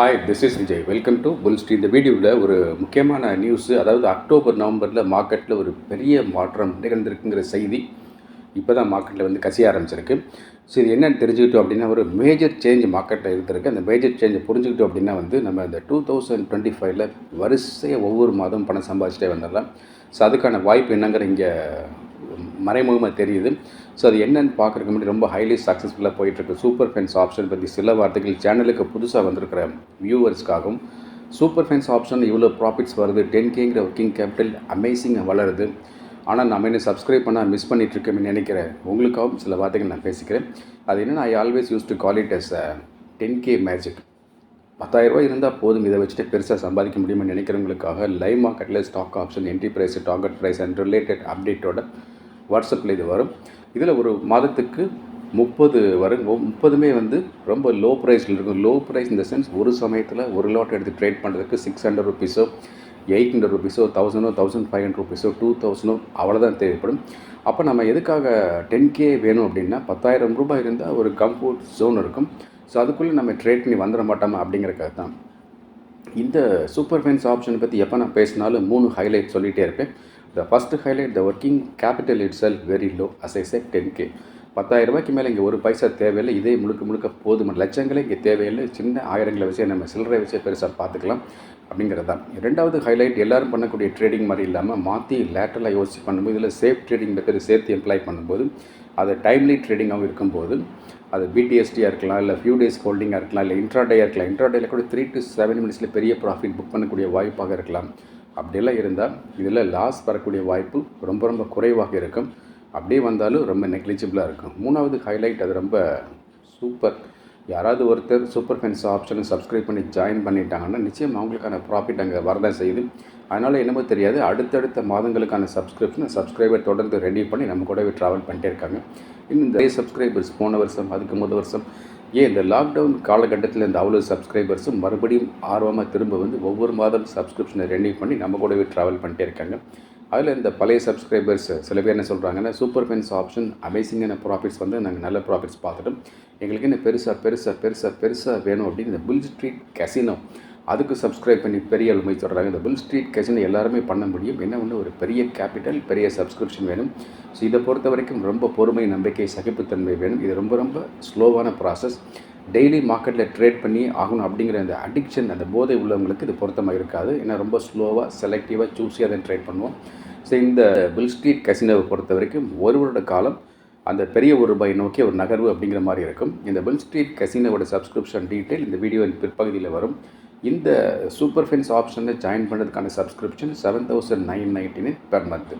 Hi this is Vijay welcome to Bull Street இந்த வீடியோவில் ஒரு முக்கியமான நியூஸு அதாவது அக்டோபர் நவம்பரில் மார்க்கெட்டில் ஒரு பெரிய மாற்றம் நிகழ்ந்திருக்குங்கிற செய்தி இப்போ தான் மார்க்கெட்டில் வந்து கசிய ஆரம்பிச்சிருக்கு. ஸோ இது தெரிஞ்சுக்கிட்டோம் அப்படின்னா ஒரு மேஜர் சேஞ்ச் மார்க்கெட்டில் இருந்திருக்கு. அந்த மேஜர் சேஞ்சை புரிஞ்சுக்கிட்டோம் அப்படின்னா வந்து நம்ம இந்த டூ தௌசண்ட் டுவெண்ட்டி ஃபைவ்ல வரிசையாக ஒவ்வொரு மாதம் பணம் சம்பாதிச்சிட்டே வந்துடலாம். ஸோ அதுக்கான வாய்ப்பு என்னங்கிற இங்கே மறைமுகமாக தெரியுது. ஸோ அது என்னன்னு பார்க்குறதுக்கு முன்னாடி ரொம்ப ஹைலி சக்ஸஸ்ஃபுல்லாக போயிட்டுருக்கு. சூப்பர் ஃபென்ஸ் ஆப்ஷன் பற்றி சில வார்த்தைகள் சேனலுக்கு புதுசாக வந்திருக்கிற வியூவர்ஸ்க்காகவும் சூப்பர் ஃபென்ஸ் ஆப்ஷன் இவ்வளோ ப்ராஃபிட்ஸ் வருது டென் கேங்கிற ஒர்க்கிங் கேபிட்டல் அமேசிங்காக வளருது. ஆனால் நம்ம என்ன சப்ஸ்கிரைப் பண்ணால் மிஸ் பண்ணிகிட்ருக்கேன்னு நினைக்கிறேன் உங்களுக்காகவும் சில வார்த்தைகள் நான் பேசிக்கிறேன். அது என்னென்னா I always use to call it as ten K magic பத்தாயிரரூபா இருந்தால் போதும். இதை வச்சுட்டு பெருசாக சம்பாதிக்க முடியும்னு நினைக்கிறவங்களுக்காக லைவ் மார்க்கெட்டில் stock option entry price target price and related அப்டேட்டோட வாட்ஸ்அப்பில் இது வரும். இதில் ஒரு மாதத்துக்கு முப்பது வரும். முப்பதுமே வந்து ரொம்ப லோ ப்ரைஸில் இருக்கும். லோ ப்ரைஸ் இந்த சென்ஸ் ஒரு சமயத்தில் ஒரு லாட் எடுத்து ட்ரேட் பண்ணுறதுக்கு சிக்ஸ் ஹண்ட்ரட் ருபீஸோ எயிட் ஹண்ட்ரட் ருபீஸோ தௌசண்டோ தௌசண்ட் ஃபைவ் ஹண்ட்ரட் ருபீஸோ டூ தௌசண்டோ அவ்வளோதான் தேவைப்படும். அப்போ நம்ம எதுக்காக டென் கே வேணும் அப்படின்னா பத்தாயிரம் ரூபாய் இருந்தால் ஒரு கம்ஃபோர்ட் ஜோன் இருக்கும். ஸோ அதுக்குள்ளே நம்ம ட்ரேட் பண்ணி வந்துட மாட்டோமா அப்படிங்கிறக்காக தான். இந்த சூப்பர் ஃபைன்ஸ் ஆப்ஷனை பற்றி எப்போ நான் பேசினாலும் மூணு ஹைலைட் சொல்லிகிட்டே இருப்பேன். The first highlight the working capital it sell very low as I set ten K பத்தாயிரம் ரூபாய்க்கு மேலே இங்கே ஒரு பைசா தேவையில்லை. இதே முழுக்க முழுக்க போதும். லட்சங்களே இங்கே தேவையில்லை. சின்ன ஆயிரங்களை வச்சே நம்ம சில்லறை வச்சு பெருசாக பார்த்துக்கலாம் அப்படிங்கிறது தான். ரெண்டாவது ஹைலைட் எல்லோரும் பண்ணக்கூடிய ட்ரேடிங் மாதிரி இல்லாமல் மாற்றி லேட்டரலாக யோசிச்சு பண்ணும்போது இதில் சேஃப் ட்ரேடிங் மெத்தட் சேர்த்து எம்ப்ளாய் பண்ணும்போது அது டைம்லி ட்ரேடிங்காகவும் இருக்கும்போது அது பிடிஎஸ்டியாக இருக்கலாம் இல்லை ஃபியூ டேஸ் ஹோல்டிங்காக இருக்கலாம் இல்லை இன்ட்ராடேயாக இருக்கலாம். இன்ட்ராடேயில் கூட த்ரீ டு செவன் மினிட்ஸில் பெரிய ப்ராஃபிட் புக் பண்ணக்கூடிய வாய்ப்பாக இருக்கலாம். அப்படியெல்லாம் இருந்தால் இதில் லாஸ் வரக்கூடிய வாய்ப்பு ரொம்ப ரொம்ப குறைவாக இருக்கும். அப்படியே வந்தாலும் ரொம்ப நெக்லிஜிபிளாக இருக்கும். மூணாவது ஹைலைட் அது ரொம்ப சூப்பர் யாராவது ஒருத்தர் சூப்பர் ஃபென்ஸ் ஆப்ஷனை சப்ஸ்கிரைப் பண்ணி ஜாயின் பண்ணிட்டாங்கன்னா நிச்சயம் அவங்களுக்கான ப்ராஃபிட் அங்கே வரதான் செய்யுது. அதனால் என்னமோ தெரியாது. அடுத்தடுத்த மாதங்களுக்கான சப்ஸ்கிரிப்ஷன் சப்ஸ்கிரைபர் தொடர்ந்து ரெடி பண்ணி நம்ம கூடவே ட்ராவல் பண்ணிட்டே இருக்காங்க. இன்னும் இந்த சப்ஸ்கிரைபர்ஸ் போன வருஷம் அதுக்கு முதல் வருஷம் ஏன் இந்த லாக்டவுன் காலகட்டத்தில் இந்த அவ்வளோ சப்ஸ்கிரைபர்ஸும் மறுபடியும் ஆர்வமாக திரும்ப வந்து ஒவ்வொரு மாதம் சப்ஸ்கிரிப்ஷனை ரெனியூ பண்ணி நம்ம கூடவே ட்ராவல் பண்ணிட்டே இருக்காங்க. அதில் இந்த பழைய சப்ஸ்கிரைபர்ஸ் சில பேர் என்ன சொல்கிறாங்கன்னா சூப்பர் ஃபென்ஸ் ஆப்ஷன் அமேசிங்கான ப்ராஃபிட்ஸ் வந்து நாங்கள் நல்ல ப்ராஃபிட்ஸ் பார்த்துட்டோம். எங்களுக்கு என்ன பெருசாக பெருசாக பெருசாக பெருசாக வேணும் அப்படின்னு இந்த புல் ஸ்ட்ரீட் கசினோ அதுக்கு சப்ஸ்கிரைப் பண்ணி பெரிய ஆளுமை சொல்கிறாங்க இந்த பில் ஸ்ட்ரீட் கசினோ எல்லாருமே பண்ண முடியும். என்ன ஒன்று ஒரு பெரிய கேபிட்டல் பெரிய சப்ஸ்கிரிப்ஷன் வேணும். ஸோ இதை பொறுத்த வரைக்கும் ரொம்ப பொறுமை நம்பிக்கை சகிப்புத்தன்மை வேணும். இது ரொம்ப ரொம்ப ஸ்லோவான ப்ராசஸ் டெய்லி மார்க்கெட்டில் ட்ரேட் பண்ணி ஆகணும் அப்படிங்கிற அந்த அடிக்ஷன் அந்த போதை உள்ளவங்களுக்கு இது பொருத்தமாக இருக்காது. ஏன்னா ரொம்ப ஸ்லோவாக செலக்டிவாக சூஸியாக தான் ட்ரேட் பண்ணுவோம். ஸோ இந்த பில் ஸ்ட்ரீட் கசினோவை பொறுத்த வரைக்கும் ஒரு வருட காலம் அந்த பெரிய ஒரு ரூபாய் நோக்கி ஒரு நகர்வு அப்படிங்கிற மாதிரி இருக்கும். இந்த பில் ஸ்ட்ரீட் கசினோவோட சப்ஸ்கிரிப்ஷன் டீட்டெயில் இந்த வீடியோவின் பிற்பகுதியில் வரும். இந்த சூப்பர் ஃபென்ஸ் ஆப்ஷனில் ஜாயின் பண்ணுறதுக்கான subscription seven thousand nine ninety nine per month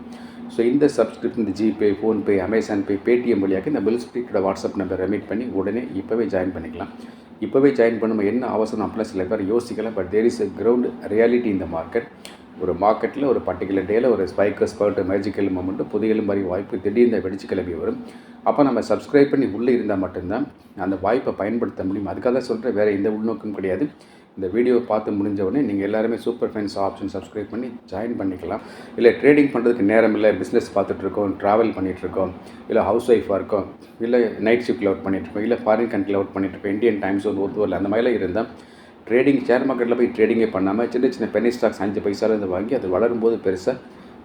so இந்த சப்ஸ்கிரிப்ஷன் இந்த GPay PhonePe Amazon Pay Paytm வழியாக இந்த பில் ஸ்ட்ரீட்டோட வாட்ஸ்அப் நம்பர் ரெமிட் பண்ணி உடனே இப்போவே ஜாயின் பண்ணிக்கலாம். இப்போவே ஜாயின் பண்ணும்போது என்ன அவசரம்? அப்படிலாம் சில பேர் யோசிக்கலாம். But there is a ground reality இந்த மார்க்கெட் ஒரு மார்க்கெட்டில் ஒரு பர்டிகுலர் டேயில் ஒரு spike or spurt magical moment புதையலும் மாதிரி வாய்ப்பு திடீர்னு வெடிச்சு கிளம்பி வரும். அப்போ நம்ம சப்ஸ்கிரைப் பண்ணி உள்ளே இருந்தால் மட்டும்தான் அந்த வாய்ப்பை பயன்படுத்த முடியும். அதுக்காக தான் சொல்கிறேன் வேறு எந்த உள்நோக்கம் கிடையாது. இந்த வீடியோ பார்த்து முடிஞ்ச உடனே நீங்கள் எல்லாருமே சூப்பர் ஃபைன்ஸ் ஆப்ஷன் சப்ஸ்கிரைப் பண்ணி ஜாயின் பண்ணிக்கலாம். இல்லை ட்ரேடிங் பண்ணுறதுக்கு நேரம் இல்லை பிஸ்னஸ் பார்த்துட்ருக்கோம் ட்ராவல் பண்ணிகிட்ருக்கோம் இல்லை ஹவுஸ் ஒய்ஃபாக இருக்கோம் இல்லை நைட் ஷிஃப்ட்டில் ஒர்க் பண்ணிகிட்ருக்கோம் இல்லை ஃபாரின் கண்ட்ரியில் ஒர்க் பண்ணிகிட்ருக்கோம் இந்தியன் டைம் ஜோன் ஒத்து வரல அந்த மாதிரிலாம் இருந்தால் ட்ரேடிங் ஷேர் மார்க்கெட்டில் போய் ட்ரேடிங்கே பண்ணாமல் சின்ன சின்ன பெனி ஸ்டாக்ஸ் அஞ்சு பைசால இருந்து வாங்கி அது வளரும்போது பெருசாக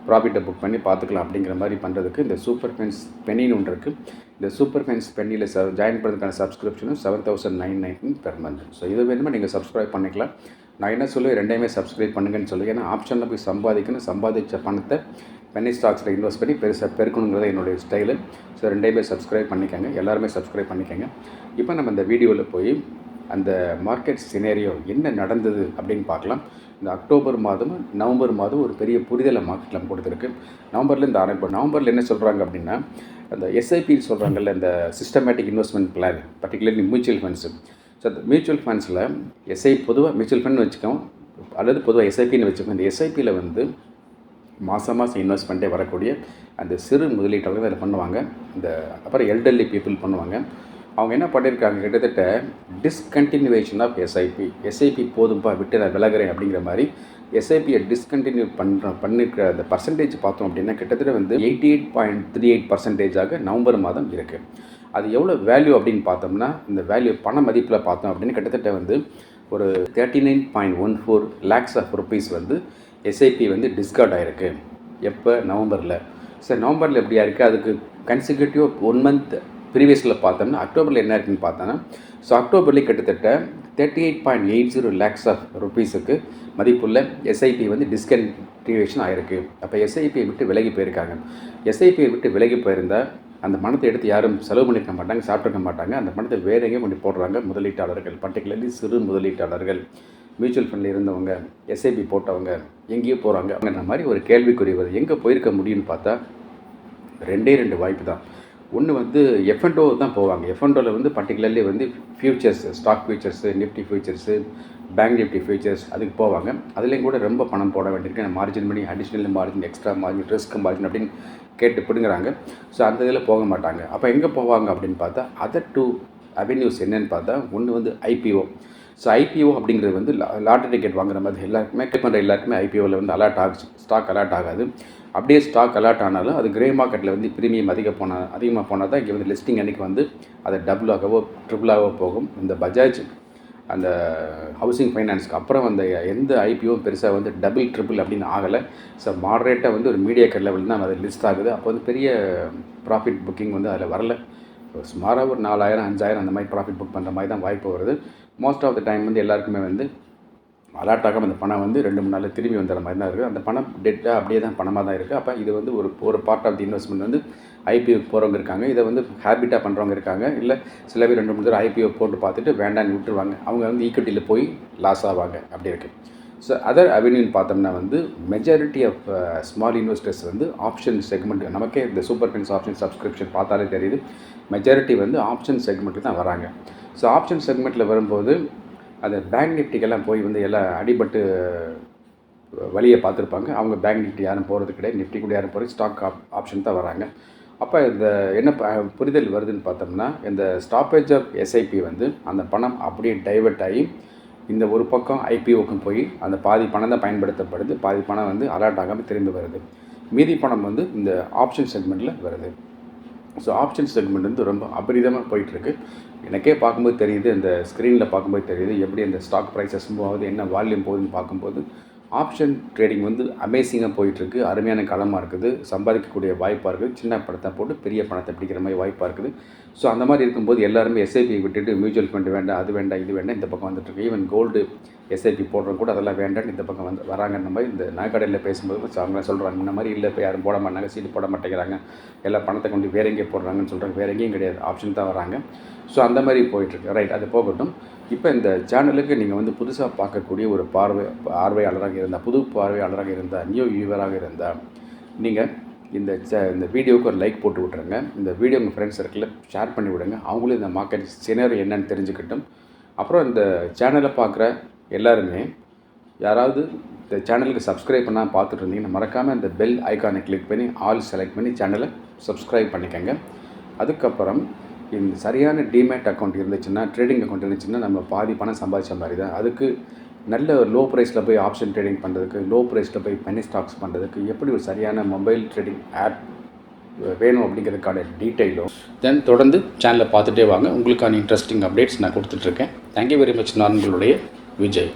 ப்ராஃபிட்டை புக் பண்ணி பார்த்துக்கலாம் அப்படிங்கிற மாதிரி பண்ணுறதுக்கு இந்த சூப்பர் ஃபென்ஸ் பென்னின்னு ஒன்று இருக்குது இந்த சூப்பர் ஃபென்ஸ் பென்னியில் ச ஜாயின் பண்ணுறதுக்கான சப்ஸ்கிரிப்ஷனும் seven thousand nine nineteen per month so இது வேணுமா? நீங்கள் சப்ஸ்கிரைப் பண்ணிக்கலாம். நான் என்ன சொல்லுவேன் ரெண்டையுமே சப்ஸ்கிரைப் பண்ணுங்கன்னு சொல்லி. ஏன்னா ஆப்ஷனில் போய் சம்பாதிக்கணும். சம்பாதிச்ச பணத்தை பென்னி ஸ்டாக்ஸில் இன்வெஸ்ட் பண்ணி பெருசாக பெருக்கணுங்கிறது என்னுடைய ஸ்டைலு ஸோ ரெண்டையுமே சப்ஸ்கிரைப் பண்ணிக்கோங்க. எல்லாருமே சப்ஸ்கிரைப் பண்ணிக்கோங்க. இப்போ நம்ம இந்த வீடியோவில் போய் அந்த மார்க்கெட் சினேரியோ என்ன நடந்தது அப்படின்னு பார்க்கலாம். இந்த அக்டோபர் மாதமும் நவம்பர் மாதம் ஒரு பெரிய புரிதலை மார்க்கெட்டில் நம்ம கொடுத்துருக்கு. நவம்பர்லேருந்து ஆரம்பிப்போம் நவம்பரில் என்ன சொல்கிறாங்க அப்படின்னா அந்த எஸ்ஐபி சொல்கிறாங்கல்ல இந்த systematic investment plan particularly mutual funds so அந்த மியூச்சுவல் ஃபண்ட்ஸில் எஸ்ஐ பொதுவாக மியூச்சுவல் ஃபண்ட் வச்சுக்கோம் அல்லது பொதுவாக எஸ்ஐபின்னு வச்சுக்கோம் இந்த எஸ்ஐபியில் வந்து மாதம் மாதம் இன்வெஸ்ட்மெண்ட்டே வரக்கூடிய அந்த சிறு முதலீட்டாளர்கள் அதில் பண்ணுவாங்க. இந்த அப்புறம் எல்டர்லி பீப்புள் பண்ணுவாங்க. அவங்க என்ன பண்ணியிருக்காங்க கிட்டத்தட்ட டிஸ்கண்டினியூவேஷன் ஆஃப் எஸ்ஐபி எஸ்ஐபி போதும்பா விட்டு நான் விலகிறேன் அப்படிங்கிற மாதிரி எஸ்ஐபியை டிஸ்கண்டினியூ பண்ணுற பண்ணிருக்கிற அந்த பர்சன்டேஜ் பார்த்தோம் அப்படின்னா கிட்டத்தட்ட வந்து eighty eight point three eight பர்சன்டேஜாக November மாதம் இருக்குது அது எவ்வளோ வேல்யூ அப்படின்னு பார்த்தோம்னா இந்த வேல்யூ பண மதிப்பில் பார்த்தோம் அப்படின்னு கிட்டத்தட்ட வந்து ஒரு thirty nine point one four lakhs of rupees வந்து எஸ்ஐபி வந்து டிஸ்கார்ட் ஆகிருக்கு எப்போ? நவம்பரில். சார் நவம்பரில் எப்படியா இருக்குது அதுக்கு கன்சிக்யூட்டிவ் ஒன் மந்த் ப்ரீவியஸில் பார்த்தோம்னா அக்டோபரில் என்ன இருக்குன்னு பார்த்தோன்னா ஸோ அக்டோபர்லேயே கிட்டத்தட்ட thirty eight point eight zero lakhs of ருபீஸுக்கு மதிப்புள்ள எஸ்ஐபி வந்து டிஸ்கன்டிவேஷன் ஆகிருக்கு அப்போ எஸ்ஐபியை விட்டு விலகி போயிருக்காங்க. எஸ்ஐபியை விட்டு விலகி போயிருந்தால் அந்த பணத்தை எடுத்து யாரும் செலவு பண்ணிக்க மாட்டாங்க சாப்பிட்ருக்க மாட்டாங்க. அந்த பணத்தை வேற எங்கேயும் கொண்டு போடுறாங்க முதலீட்டாளர்கள் பர்டிகுலர்லி சிறு முதலீட்டாளர்கள். மியூச்சுவல் ஃபண்டில் இருந்தவங்க எஸ்ஐபி போட்டவங்க எங்கேயோ போகிறாங்க அப்படின்ற மாதிரி ஒரு கேள்விக்குறி வருது. எங்கே போயிருக்க முடியும்னு பார்த்தா ரெண்டே ரெண்டு வாய்ப்பு தான். ஒன்று வந்து எஃப்என்டோ தான் போவாங்க. எஃப்என்டோவில் வந்து பர்டிகுலர்லி வந்து futures stock futures Nifty futures bank Nifty futures அதுக்கு போவாங்க. அதுலேயும் கூட ரொம்ப பணம் போட வேண்டியிருக்கு. மார்ஜின் பண்ணி additional margin extra margin risk margin அப்படின்னு கேட்டு பிடுங்குறாங்க. ஸோ அந்த இதில் போக மாட்டாங்க. அப்போ எங்கே போவாங்க அப்படின்னு பார்த்தா அதர் டூ அவென்யூஸ் என்னன்னு பார்த்தா ஒன்று வந்து ஐபிஓ ஸோ ஐபிஓ அப்படிங்கிறது வந்து லாட்டரி டிக்கெட் வாங்குற மாதிரி எல்லாருக்குமே கிளிக் பண்ணுற எல்லாருக்குமே ஐபிஓவில் வந்து அலாட் ஆகுச்சு. ஸ்டாக் அலாட் ஆகாது. அப்படியே ஸ்டாக் அலர்ட் ஆனாலும் அது கிரே மார்க்கெட்டில் வந்து ப்ரீமியம் அதிக போனால் அதிகமாக போனால் தான் இங்கே வந்து லிஸ்டிங் அன்றைக்கி வந்து அது டபுளாகவோ ட்ரிபிளாகவோ போகும். இந்த பஜாஜ் அந்த ஹவுசிங் ஃபைனான்ஸ்க்கு அப்புறம் அந்த எந்த ஐபிஓ பெருசாக வந்து டபுள் ட்ரிபிள் அப்படின்னு ஆகலை. ஸோ மாடரேட்டாக வந்து ஒரு மீடியா கட் லெவலில் தான் அது லிஸ்ட் ஆகுது. அப்போ வந்து பெரிய ப்ராஃபிட் புக்கிங் வந்து அதில் வரல. சுமாராக ஒரு நாலாயிரம் அஞ்சாயிரம் அந்த மாதிரி ப்ராஃபிட் புக் பண்ணுற மாதிரி தான் வாய்ப்பு வருது. மோஸ்ட் ஆஃப் த டைம் வந்து எல்லாருக்குமே வந்து அலாட்டாகாமல் அந்த பணம் வந்து ரெண்டு மூணு நாளில் திரும்பி வந்துடுற மாதிரி தான் இருக்குது. அந்த பணம் டெட்டாக அப்படியே தான் பணமாக தான் இருக்குது. அப்போ இது வந்து ஒரு ஒரு பார்ட் ஆஃப் தி இன்வெஸ்ட்மெண்ட் வந்து ஐபிஓ போகிறவங்க இருக்காங்க. இதை வந்து ஹேபிட்டாக பண்ணுறவங்க இருக்காங்க. இல்லை சில பேர் ரெண்டு மூணு தடவை ஐபிஓ போட்டு பார்த்துட்டு வேண்டான்னு விட்டுருவாங்க. அவங்க வந்து ஈக்விட்டியில் போய் லாஸ் ஆவாங்க. அப்படி இருக்குது ஸோ அதர் அவென்யூன்னு பார்த்தோம்னா வந்து மெஜாரிட்டி ஆஃப் ஸ்மால் இன்வெஸ்டர்ஸ் வந்து ஆப்ஷன் செக்மெண்ட் நமக்கே இந்த சூப்பர் பின்ஸ் ஆப்ஷன் சப்ஸ்கிரிப்ஷன் பார்த்தாலே தெரியுது. மெஜாரிட்டி வந்து ஆப்ஷன் செக்மெண்ட்டு தான் வராங்க. ஸோ ஆப்ஷன் செக்மெண்ட்டில் வரும்போது அந்த பேங்க் நிஃப்டிக்கெல்லாம் போய் வந்து எல்லாம் அடிபட்டு வழியை பார்த்துருப்பாங்க. அவங்க பேங்க் நிஃப்டி யாரும் போகிறது கிடையாது. நிஃப்டி கூட யாரும் போகிறது ஸ்டாக் ஆப் ஆப்ஷன் தான் வராங்க. அப்போ இந்த என்ன புரிதல் வருதுன்னு பார்த்தோம்னா இந்த ஸ்டாப்பேஜ் ஆஃப் எஸ்ஐபி வந்து அந்த பணம் அப்படியே டைவர்ட் ஆகி இந்த ஒரு பக்கம் ஐபிஓக்கும் போய் அந்த பாதி பணம் தான் பயன்படுத்தப்படுது. பாதி பணம் வந்து அலர்ட் ஆகாமல் திரும்பி வருது. மீதி பணம் வந்து இந்த ஆப்ஷன் செக்மெண்ட்டில் வருது. ஸோ ஆப்ஷன் செக்மெண்ட் வந்து ரொம்ப அபரிதமாக போயிட்டுருக்கு எனக்கே பார்க்கும்போது தெரியுது இந்த ஸ்க்ரீனில் பார்க்கும்போது தெரியுது எப்படி அந்த ஸ்டாக் ப்ரைஸஸ் மூவ் ஆகுது என்ன வால்யூம் போகுதுன்னு பார்க்கும்போது ஆப்ஷன் ட்ரேடிங் வந்து அமேசிங்காக போயிட்டுருக்கு. அருமையான களமாக இருக்குது. சம்பாதிக்கக்கூடிய வாய்ப்பாக இருக்குது. சின்ன பணத்தை போட்டு பெரிய பணத்தை பிடிக்கிற மாதிரி வாய்ப்பாக இருக்குது. ஸோ அந்த மாதிரி இருக்கும்போது எல்லாருமே எஸ்ஐபி விட்டுட்டு மியூச்சுவல் ஃபண்ட் வேண்டாம் அது வேண்டாம் இது வேண்டாம் இந்த பக்கம் வந்துட்டுருக்கு ஈவன் கோல்டு எஸ்ஐபி போடுறோம் கூட அதெல்லாம் வேண்டாம்னு இந்த பக்கம் வந்து வராங்கன்ற மாதிரி இந்த நகைக்கடையில் பேசும்போது அவங்க சொல்கிறாங்க இந்த மாதிரி இல்லை இப்போ யாரும் போட மாட்டாங்க சீட்டு போட மாட்டேங்கிறாங்க. எல்லா பணத்தை கொண்டு வேற எங்கேயே போடுறாங்கன்னு சொல்கிறாங்க வேற எங்கேயும் கிடையாது. ஆப்ஷன் தான் வராங்க. ஸோ அந்த மாதிரி போயிட்டுருக்கு. ரைட் அது போகட்டும். இப்போ இந்த சேனலுக்கு நீங்கள் வந்து புதுசாக பார்க்கக்கூடிய ஒரு பார்வை பார்வையாளராக இருந்தால் புது பார்வையாளராக இருந்தால் நியூ வியூவராக இருந்தால் நீங்கள் இந்த ச இந்த வீடியோவுக்கு ஒரு லைக் போட்டு விட்ருங்க இந்த வீடியோ உங்கள் ஃப்ரெண்ட்ஸ் சர்க்கிளில் ஷேர் பண்ணி விடுங்க. அவங்களும் இந்த மார்க்கெட் சினர் என்னன்னு தெரிஞ்சுக்கிட்டும். அப்புறம் இந்த சேனலை பார்க்குற எல்லாருமே யாராவது இந்த சேனலுக்கு சப்ஸ்கிரைப் பண்ணால் பார்த்துட்டு இருந்தீங்கன்னா மறக்காமல் இந்த பெல் ஐக்கானை கிளிக் பண்ணி ஆல் செலக்ட் பண்ணி சேனலை சப்ஸ்கிரைப் பண்ணிக்கோங்க. அதுக்கப்புறம் இந்த சரியான டிமேட் அக்கௌண்ட் இருந்துச்சுன்னா ட்ரேடிங் அக்கௌண்ட் இருந்துச்சுன்னா நம்ம பாதி பணம் சம்பாதிச்ச மாதிரி தான். அதுக்கு நல்ல லோ ப்ரைஸில் போய் ஆப்ஷன் ட்ரேடிங் பண்ணுறதுக்கு லோ ப்ரைஸில் போய் penny ஸ்டாக்ஸ் பண்ணுறதுக்கு எப்படி ஒரு சரியான மொபைல் ட்ரேடிங் ஆப் வேணும் அப்படிங்கிறதுக்கான டீட்டெயிலும் தென் தொடர்ந்து சேனலை பார்த்துட்டே வாங்க. உங்களுக்கான இன்ட்ரெஸ்டிங் அப்டேட்ஸ் நான் கொடுத்துட்ருக்கேன் தேங்க்யூ வெரி மச் நான் உங்களுடைய விஜய்.